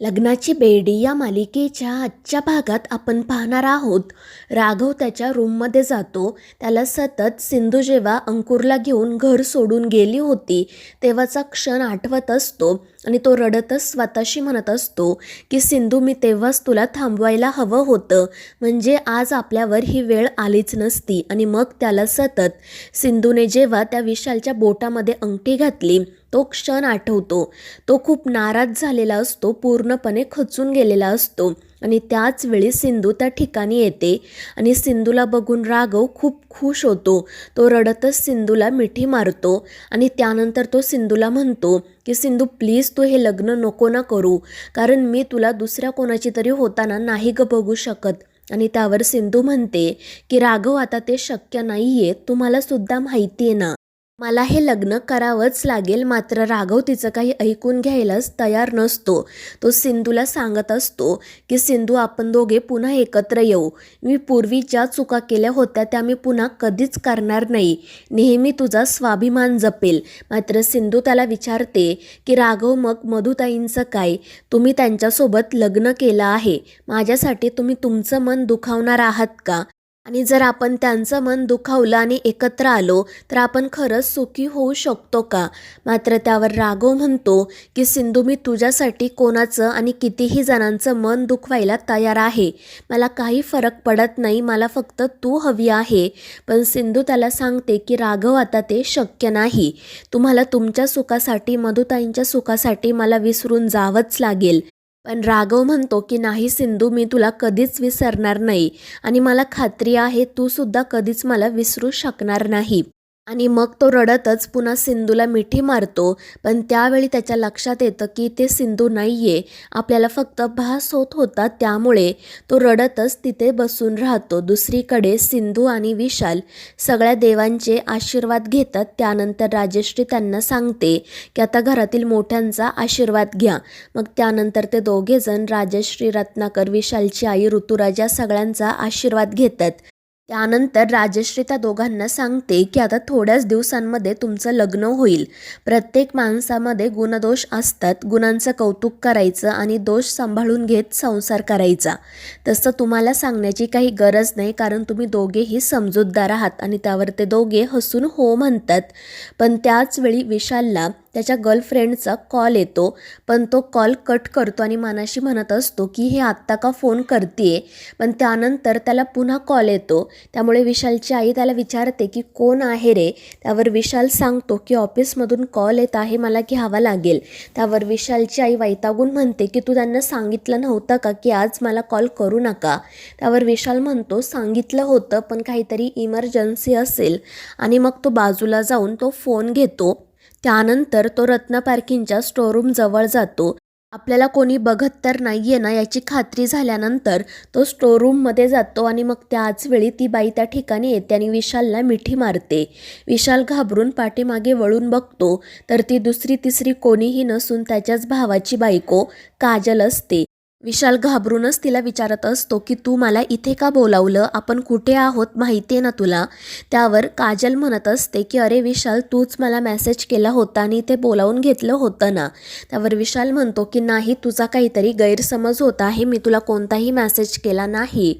लग्नाची बेडी या मालिकेच्या आजच्या भागात आपण पाहणार आहोत. राघव त्याच्या रूममध्ये जातो. त्याला सतत सिंधू जेव्हा अंकुरला घेऊन घर सोडून गेली होती तेव्हाचा क्षण आठवत असतो. आणि तो रडतच स्वतःशी म्हणत असतो की सिंधू मी तेव्हाच तुला थांबवायला हवं होतं. म्हणजे आज आपल्यावर ही वेळ आलीच नसती. आणि मग त्याला सतत सिंधूने जेव्हा त्या विशालच्या बोटामध्ये अंगठी घातली तो क्षण आठवतो. तो खूप नाराज झालेला असतो पूर्णपणे खचून गेलेला असतो. आणि त्याच वेळी सिंधू त्या ठिकाणी येते आणि सिंधूला बघून राघव खूप खुश होतो. तो रडतच सिंधूला मिठी मारतो आणि त्यानंतर तो सिंधूला म्हणतो की सिंधू प्लीज तू हे लग्न नको ना करू कारण मी तुला दुसऱ्या कोणाची तरी होताना नाही ग बघू शकत. आणि त्यावर सिंधू म्हणते की राघव आता ते शक्य नाही आहे तुम्हाला सुद्धा माहिती आहे ना. मला हे लग्न करावंच लागेल मात्र राघव तिचं काही ऐकून घ्यायलाच तयार नसतो. तो सिंधूला सांगत असतो की सिंधू आपण दोघे पुन्हा एकत्र येऊ. मी पूर्वी ज्या चुका केल्या होत्या त्या मी पुन्हा कधीच करणार नाही. नेहमी तुझा स्वाभिमान जपेल. मात्र सिंधू त्याला विचारते की राघव मग मधुताईंचं काय? तुम्ही त्यांच्यासोबत लग्न केलं आहे. माझ्यासाठी तुम्ही तुमचं मन दुखावणार आहात का? आणि जर आपण त्यांचं मन दुखावलं आणि एकत्र आलो तर आपण खरंच सुखी होऊ शकतो का? मात्र त्यावर राघव म्हणतो की सिंधू मी तुझ्यासाठी कोणाचं आणि कितीही जणांचं मन दुखवायला तयार आहे. मला काही फरक पडत नाही मला फक्त तू हवी आहे. पण सिंधू त्याला सांगते की राघव आता ते शक्य नाही. तुम्हाला तुमच्या सुखासाठी मधुताईंच्या सुखासाठी मला विसरून जावंच लागेल. पण राघव म्हणतो की नाही सिंधू मी तुला कधीच विसरणार नाही आणि मला खात्री आहे तू सुद्धा कधीच मला विसरू शकणार नाही. आणि मग तो रडतच पुन्हा सिंधूला मिठी मारतो. पण त्यावेळी त्याच्या लक्षात येतं की ते सिंधू नाही आहे आपल्याला फक्त भास होत होता त्यामुळे. तो रडतच तिथे बसून राहतो. दुसरीकडे सिंधू आणि विशाल सगळ्या देवांचे आशीर्वाद घेतात. त्यानंतर राजेश्री त्यांना सांगते की आता घरातील मोठ्यांचा आशीर्वाद घ्या. मग त्यानंतर ते दोघेजण राजश्री रत्नाकर विशालची आई ऋतुराजा सगळ्यांचा आशीर्वाद घेतात. त्यानंतर राजश्री त्या दोघांना सांगते की आता थोड्याच दिवसांमध्ये तुमचं लग्न होईल. प्रत्येक माणसामध्ये गुणदोष असतात. गुणांचं कौतुक करायचं आणि दोष सांभाळून घेत संसार करायचा. तसं तुम्हाला सांगण्याची काही गरज नाही कारण तुम्ही दोघेही समजूतदार आहात आणि त्यावर ते दोघे हसून हो म्हणतात. पण त्याचवेळी विशालला त्याच्या गर्लफ्रेंडचा कॉल येतो पण तो कॉल कट करतो आणि मनाशी म्हणत असतो की हे आत्ता का फोन करते पण त्यानंतर त्याला पुन्हा कॉल येतो. त्यामुळे विशालची आई त्याला विचारते की कोण आहे रे? त्यावर विशाल सांगतो की ऑफिसमधून कॉल येत आहे मला घ्यावा लागेल. त्यावर विशालची आई वैतागून म्हणते की तू त्यांना सांगितलं नव्हतं का की आज मला कॉल करू नका? त्यावर विशाल म्हणतो सांगितलं होतं पण काहीतरी इमर्जन्सी असेल. आणि मग तो बाजूला जाऊन तो फोन घेतो. त्यानंतर तो रत्न पार्किंगच्या स्टोरूमजवळ जातो. आपल्याला कोणी बघत तर नाही आहे ना याची खात्री झाल्यानंतर तो स्टोरूममध्ये जातो आणि मग त्याच वेळी ती बाई त्या ठिकाणी येते आणि विशालला मिठी मारते. विशाल घाबरून पाठीमागे वळून बघतो तर ती दुसरी तिसरी कोणीही नसून त्याच्याच भावाची बायको काजल असते. विशाल घाबरूनच तिला विचारत असतो की तू मला इथे का बोलावलं? आपण कुठे आहोत माहिती आहे ना तुला? त्यावर काजल म्हणत असते की अरे विशाल तूच मला मेसेज केला होता आणि इथे बोलावून घेतलं होतं ना. त्यावर विशाल म्हणतो की नाही तुझा काहीतरी गैरसमज होता आहे. मी तुला कोणताही मेसेज केला नाही.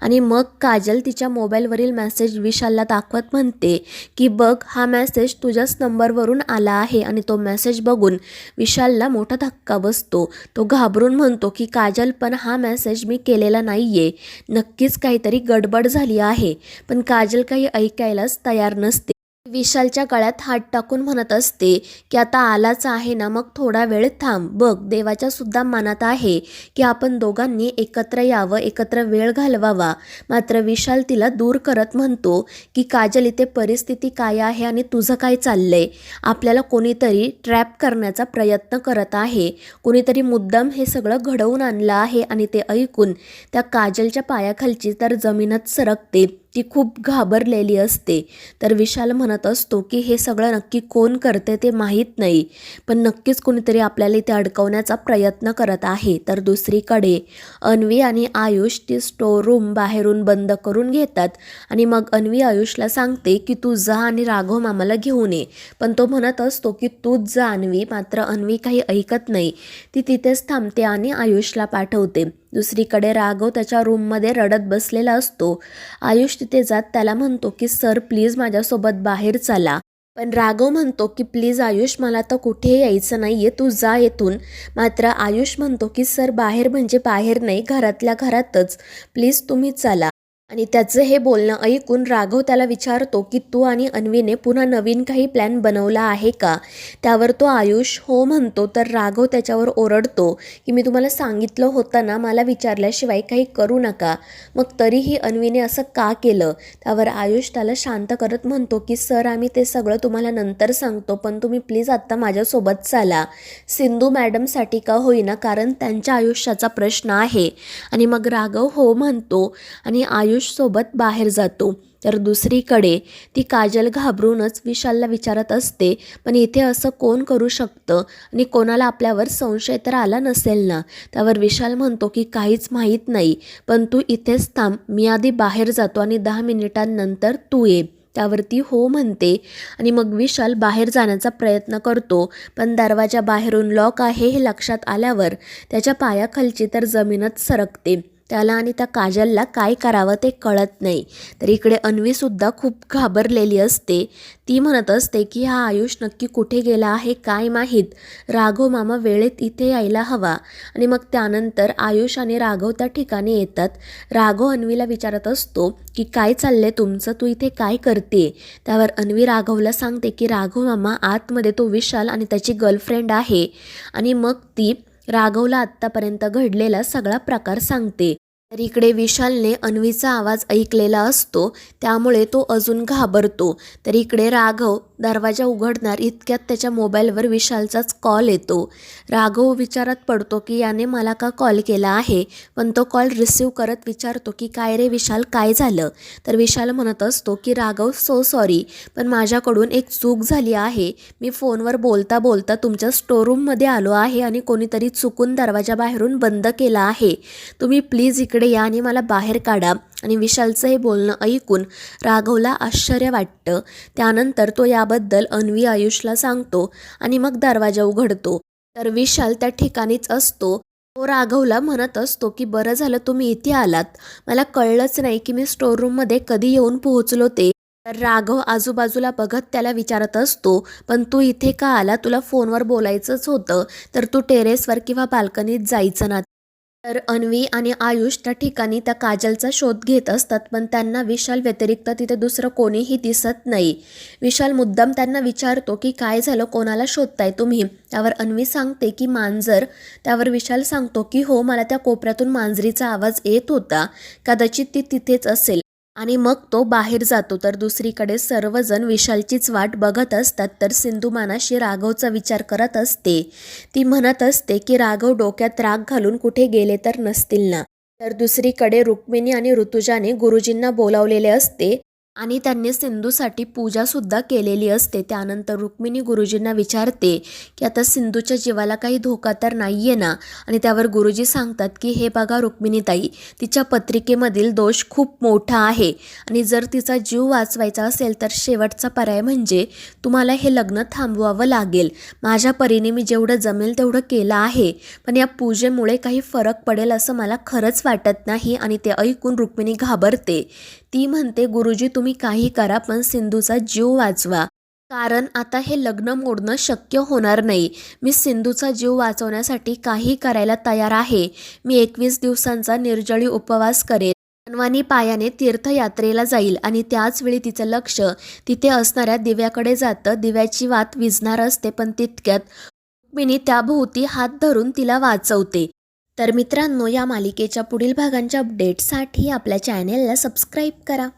आणि मग काजल तिच्या मोबाईलवरील मेसेज विशालला दाखवत म्हणते की बघ हा मेसेज तुझ्याच नंबरवरून आला आहे. आणि तो मेसेज बघून विशालला मोठा धक्का बसतो. तो घाबरून म्हणतो की काजल पण हा मेसेज मी केलेला नाही आहे नक्कीच काहीतरी गडबड झाली आहे. पण काजल काही ऐकायलाच तयार नसते. विशालच्या गळ्यात हात टाकून म्हणत असते की आता आलाच आहे ना मग थोडा वेळ थांब. बघ देवाच्या सुद्धा मनात आहे की आपण दोघांनी एकत्र यावं एकत्र वेळ घालवावा. मात्र विशाल तिला दूर करत म्हणतो की काजल इथे परिस्थिती काय आहे आणि तुझं काय चाललंय? आपल्याला कोणीतरी ट्रॅप करण्याचा प्रयत्न करत आहे. कोणीतरी मुद्दाम हे सगळं घडवून आणलं आहे आणि ते ऐकून त्या काजलच्या पायाखालची तर जमीनच सरकते. ती खूप घाबरलेली असते. तर विशाल म्हणत असतो की हे सगळं नक्की कोण करते ते माहीत नाही. पण नक्कीच कोणीतरी आपल्याला इथे अडकवण्याचा प्रयत्न करत आहे. तर दुसरीकडे अन्वी आणि आयुष ती स्टोर रूम बाहेरून बंद करून घेतात. आणि मग अन्वी आयुषला सांगते की तू जा आणि राघव मामाला घेऊन ये. पण तो म्हणत असतो की तूच जा अन्वी. मात्र अन्वी काही ऐकत नाही. ती तिथेच थांबते आणि आयुषला पाठवते. दुसरीकडे राघव त्याच्या रूममध्ये रडत बसलेला असतो. आयुष तिथे जात त्याला म्हणतो की सर प्लीज माझ्यासोबत बाहेर चला. पण राघव म्हणतो की प्लीज आयुष मला तर कुठे यायचं नाही आहे तू जा येथून. मात्र आयुष म्हणतो की सर बाहेर म्हणजे बाहेर नाही घरातल्या घरातच. प्लीज तुम्ही चला. आणि त्याचं हे बोलणं ऐकून राघव त्याला विचारतो की तू आणि अन्वीने पुन्हा नवीन काही प्लॅन बनवला आहे का? त्यावर तो आयुष हो म्हणतो तर राघव त्याच्यावर ओरडतो की मी तुम्हाला सांगितलं होतं ना मला विचारल्याशिवाय काही करू नका. मग तरीही अन्वीने असं का केलं? त्यावर आयुष त्याला शांत करत म्हणतो की सर आम्ही ते सगळं तुम्हाला नंतर सांगतो पण तुम्ही प्लीज आत्ता माझ्यासोबत चाला. सिंधू मॅडमसाठी का होईना कारण त्यांच्या आयुष्याचा प्रश्न आहे. आणि मग राघव हो म्हणतो आणि आयुष आयुषसोबत बाहेर जातो. तर दुसरीकडे ती काजल घाबरूनच विशालला विचारत असते पण इथे असं कोण करू शकतं? आणि कोणाला आपल्यावर संशय तर आला नसेल ना? त्यावर विशाल म्हणतो की काहीच माहीत नाही. पण तू इथेच थांब. मी आधी बाहेर जातो आणि दहा मिनिटांनंतर तू ये. त्यावरती हो म्हणते आणि मग विशाल बाहेर जाण्याचा प्रयत्न करतो. पण दरवाजा बाहेरून लॉक आहे हे लक्षात आल्यावर त्याच्या पायाखालची तर जमीनच सरकते. त्याला आणि त्या काजलला काय करावं ते कळत नाही. तर इकडे अन्वीसुद्धा खूप घाबरलेली असते. ती म्हणत असते की हा आयुष नक्की कुठे गेला आहे काय माहीत? राघव मामा वेळेत इथे यायला हवा. आणि मग त्यानंतर आयुष आणि राघव त्या ठिकाणी येतात. राघव अन्वीला विचारत असतो की काय चाललंय तुमचं? तू इथे काय करते त्यावर अन्वी राघवला सांगते की राघव मामा आतमध्ये तो विशाल आणि त्याची गर्लफ्रेंड आहे. आणि मग ती राघवला आत्तापर्यंत घडलेला सगळा प्रकार सांगते. तर इकडे विशालने अन्वीचा आवाज ऐकलेला असतो त्यामुळे तो अजून घाबरतो. तर इकडे राघव दरवाजा उघडणार इतक्यात त्याच्या मोबाईलवर विशालचाच कॉल येतो. राघव विचारात पडतो की याने मला का कॉल केला आहे? पण तो कॉल रिसीव करत विचारतो की काय रे विशाल काय झालं? तर विशाल म्हणत असतो की राघव सो सॉरी पण माझ्याकडून एक चूक झाली आहे. मी फोनवर बोलता बोलता तुमच्या स्टोरूममध्ये आलो आहे आणि कोणीतरी चुकून दरवाजा बाहेरून बंद केला आहे. तुम्ही प्लीज इकडे या आणि मला बाहेर काढा आणि विशालचं हे बोलणं ऐकून राघवला आश्चर्य वाटतं. त्यानंतर तो याबद्दल अन्वी आयुषला सांगतो आणि मग दरवाजा उघडतो. तर विशाल त्या ठिकाणीच असतो. तो राघवला म्हणत असतो की बरं झालं तुम्ही इथे आलात. मला कळलंच नाही की मी स्टोर रूममध्ये कधी येऊन पोहोचलो ते. तर राघव आजूबाजूला बघत त्याला विचारत असतो पण तू इथे का आला? तुला फोनवर बोलायचंच होतं. तर तू टेरेसवर किंवा बाल्कनीत जायचं ना तर अन्वी आणि आयुष त्या ठिकाणी त्या काजलचा शोध घेत असतात पण त्यांना विशाल व्यतिरिक्त तिथे दुसरं कोणीही दिसत नाही. विशाल मुद्दाम त्यांना विचारतो की काय झालं? कोणाला शोधताय तुम्ही? त्यावर अन्वी सांगते की मांजर. त्यावर विशाल सांगतो की हो मला त्या कोपऱ्यातून मांजरीचा आवाज येत होता. कदाचित ती तिथेच असेल. आणि मग तो बाहेर जातो. तर दुसरीकडे सर्वजण विशालचीच वाट बघत असतात. तर सिंधू मानाशी राघवचा विचार करत असते. ती म्हणत असते की राघव डोक्यात राग घालून कुठे गेले तर नसतील ना. तर दुसरीकडे रुक्मिणी आणि ऋतुजाने गुरुजींना बोलावलेले असते. आणि त्यांनी सिंधूसाठी पूजासुद्धा केलेली असते. त्यानंतर रुक्मिणी गुरुजींना विचारते की आता सिंधूच्या जीवाला काही धोका तर नाही आहे ना? आणि त्यावर गुरुजी सांगतात की हे बघा रुक्मिणीताई तिच्या पत्रिकेमधील दोष खूप मोठा आहे. आणि जर तिचा जीव वाचवायचा असेल तर शेवटचा पर्याय म्हणजे तुम्हाला हे लग्न थांबवावं लागेल. माझ्या परीने मी जेवढं जमेल तेवढं केलं आहे. पण या पूजेमुळे काही फरक पडेल असं मला खरंच वाटत नाही. आणि ते ऐकून रुक्मिणी घाबरते. ती म्हणते गुरुजी तुम्ही तुम्ही काही करा पण सिंधूचा जीव वाचवा. कारण आता हे लग्न मोडणं शक्य होणार नाही. मी सिंधूचा जीव वाचवण्यासाठी काही करायला तयार आहे. मी एकवीस दिवसांचा निर्जळी उपवास करेल. अनवानी पायाने तीर्थयात्रेला जाईल आणि त्याच वेळी तिचं लक्ष तिथे असणाऱ्या दिव्याकडे जातं. दिव्याची वात विझणार असते पण तितक्यात रुक्मिणी त्याभोवती हात धरून तिला वाचवते. तर मित्रांनो या मालिकेच्या पुढील भागांच्या अपडेटसाठी आपल्या चॅनेलला सबस्क्राईब करा.